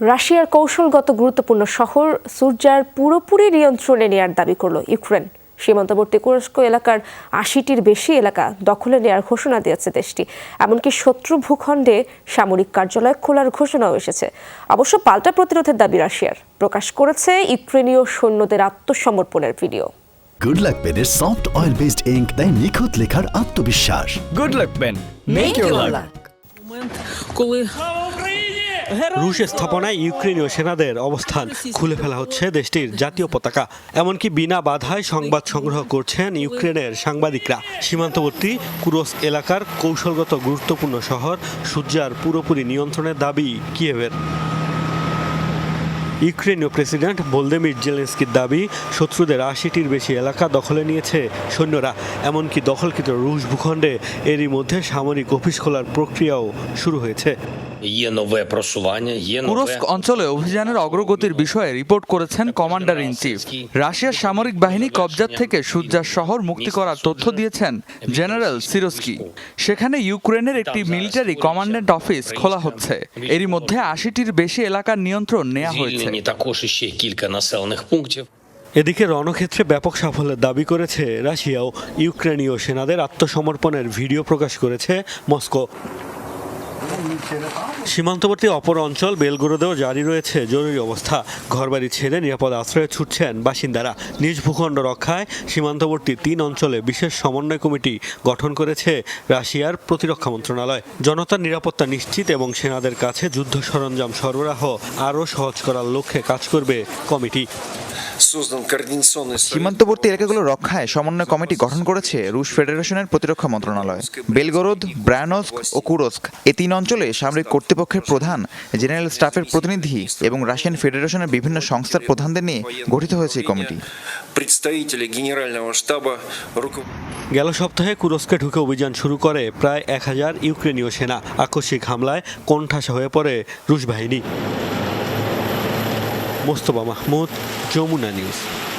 রাশিয়ার কৌশলগত গুরুত্বপূর্ণ শহর সুরজার পুরোপুরি নিয়ন্ত্রণে নেয়ার দাবি করল ইউক্রেন সীমান্তবর্তী কুরস্ক এলাকার আশিটির বেশি এলাকা দখলে নেয়ার ঘোষণা দিয়েছে দেশটি এমনকি শত্রু ভূখণ্ডে সামরিক কার্যালয় খোলার ঘোষণাও এসেছে অবশ্য পাল্টা প্রতিরোধের দাবি রাশিয়ার প্রকাশ করেছে ইউক্রেনীয় সৈন্যদের আত্মসমর্পণের ভিডিও গুড লাক পেনের সফট অয়েল বেসড ইঙ্ক দেয় নিখুঁত লেখার আত্মবিশ্বাস Good luck, Ben. Make your luck. রুশ স্থাপনায় ইউক্রেনীয় সেনাদের অবস্থান খুলে ফেলা হচ্ছে দেশটির জাতীয় পতাকা। এমনকি বিনা বাধায় সংবাদ সংগ্রহ করছেন ইউক্রেনের সাংবাদিকরা। সীমান্তবর্তী কুরস এলাকার কৌশলগত গুরুত্বপূর্ণ শহর সূর্যার পুরোপুরি নিয়ন্ত্রণের দাবি কিয়েভের। ইউক্রেনীয় প্রেসিডেন্ট বোলদেমির জেলেন্সকির দাবি শত্রুদের আশিটির বেশি এলাকা দখলে নিয়েছে সৈন্যরা। এমনকি দখলকৃত রুশ ভূখণ্ডে এরই মধ্যে সামরিক অফিস খোলার প্রক্রিয়াও শুরু হয়েছে। কুরস্ক অঞ্চলে অভিযানের অগ্রগতির বিষয়ে রিপোর্ট করেছেন কমান্ডার ইন চিফ। রাশিয়ার সামরিক বাহিনী কবজার থেকে সুজ্জার শহর মুক্তি করার তথ্য দিয়েছেন জেনারেল সিরোস্কি। সেখানে ইউক্রেনের একটি মিলিটারি কমান্ডেন্ট অফিস খোলা হচ্ছে। এরই মধ্যে আশিটির বেশি এলাকার নিয়ন্ত্রণ নেওয়া হয়েছে। Звільнені також іще кілька населених пунктів. এদিকে রণক্ষেত্রে ব্যাপক সাফল্যের দাবি করেছে রাশিয়াও ইউক্রেনীয় সেনাদের আত্মসমর্পণের ভিডিও প্রকাশ করেছে মস্কো সীমান্তবর্তী অপর অঞ্চল বেলগুরোদেও জারি রয়েছে জরুরি অবস্থা। ঘরবাড়ি ছেড়ে নিরাপদ আশ্রয়ে ছুটছেন বাসিন্দারা। নিজ ভূখণ্ড রক্ষায় সীমান্তবর্তী তিন অঞ্চলে বিশেষ সমন্বয় কমিটি গঠন করেছে রাশিয়ার প্রতিরক্ষা মন্ত্রণালয়। জনতার নিরাপত্তা নিশ্চিত এবং সেনাদের কাছে যুদ্ধ সরঞ্জাম সরবরাহ আরও সহজ করার লক্ষ্যে কাজ করবে কমিটি। সীমান্তবর্তী এলাকাগুলো রক্ষায় সমন্বয় কমিটি গঠন করেছে রুশ ফেডারেশনের প্রতিরক্ষা মন্ত্রণালয়। বেলগরোদ ব্রায়ানস্ক ও কুরস্ক এ তিন অঞ্চলে সামরিক কর্তৃপক্ষের প্রধান জেনারেল স্টাফের প্রতিনিধি এবং রাশিয়ান ফেডারেশনের বিভিন্ন সংস্থার প্রধানদের নিয়ে গঠিত হয়েছে এই কমিটি। গেল সপ্তাহে কুরস্কে ঢুকে অভিযান শুরু করে প্রায় এক হাজার ইউক্রেনীয় সেনা। আকস্মিক হামলায় কণ্ঠাসা হয়ে পড়ে রুশ বাহিনী। مصطفی محمود جمهور نیوز.